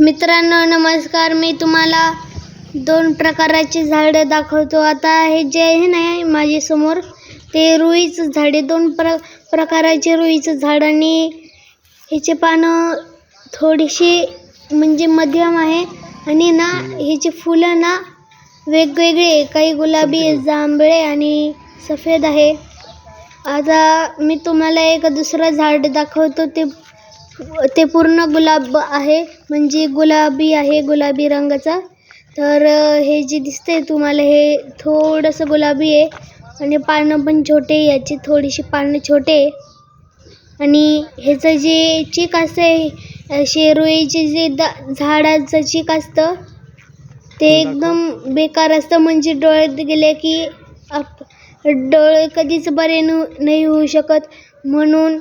मित्रांनो नमस्कार. मी तुम्हाला दोन प्रकाराची झाडं दाखवतो. आता हे जे आहे ना माझ्यासमोर ते रुईचं झाड दोन प्र प्रकाराचे रुईचं झाड आणि ह्याचे पानं थोडीशी म्हणजे मध्यम आहे. आणि ना ह्याची फुलं ना वेगवेगळे. काही गुलाबी जांभळे आणि सफेद आहे. आता मी तुम्हाला एक दुसरं झाड दाखवतो. ते ते पूर्ण गुलाब आहे म्हणजे गुलाबी आहे गुलाबी रंगाचा तर हे जे दिसतंय तुम्हाला हे थोडंसं गुलाबी आहे आणि पानं पण छोटे. याची थोडीशी पानं छोटे. आणि ह्याचं जे चीक असते शेरुईचे जे दा झाडाचं चीक असतं ते एकदम बेकार असतं म्हणजे डोळ्यात गेले की आप डोळे कधीच बरे न नाही होऊ शकत म्हणून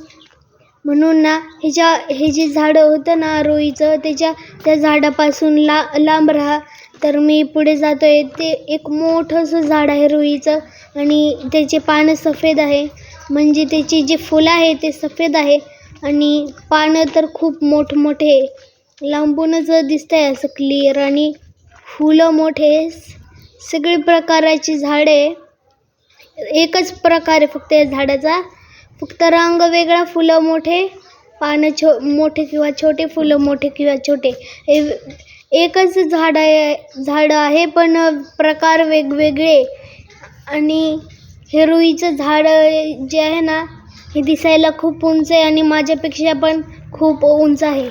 म्हणून ना ह्याच्या हे जे झाडं होतं ना रोईचं त्याच्या त्या झाडापासून ला लांब राहा. तर मी पुढे जातो आहे ते एक मोठंसं झाड आहे रुईचं आणि त्याचे पानं सफेद आहे. म्हणजे त्याची जी फुलं आहे ते सफेद आहे आणि पानं तर खूप मोठमोठे. आहे लांबूनच आहे असं क्लिअर आणि फुलं मोठे. सगळी प्रकाराची झाडे. एकच प्रकार आहे फक्त या झाडाचा फक्त रंग वेगळा फुलं मोठे पानं छो मोठे किंवा छोटे फुलं मोठे किंवा छोटे. हे एकच झाड आहे झाडं आहे पण प्रकार वेगवेगळे. आणि हे रुईचं झाड जे आहे ना हे दिसायला खूप उंच आहे आणि माझ्यापेक्षा पण खूप उंच आहे.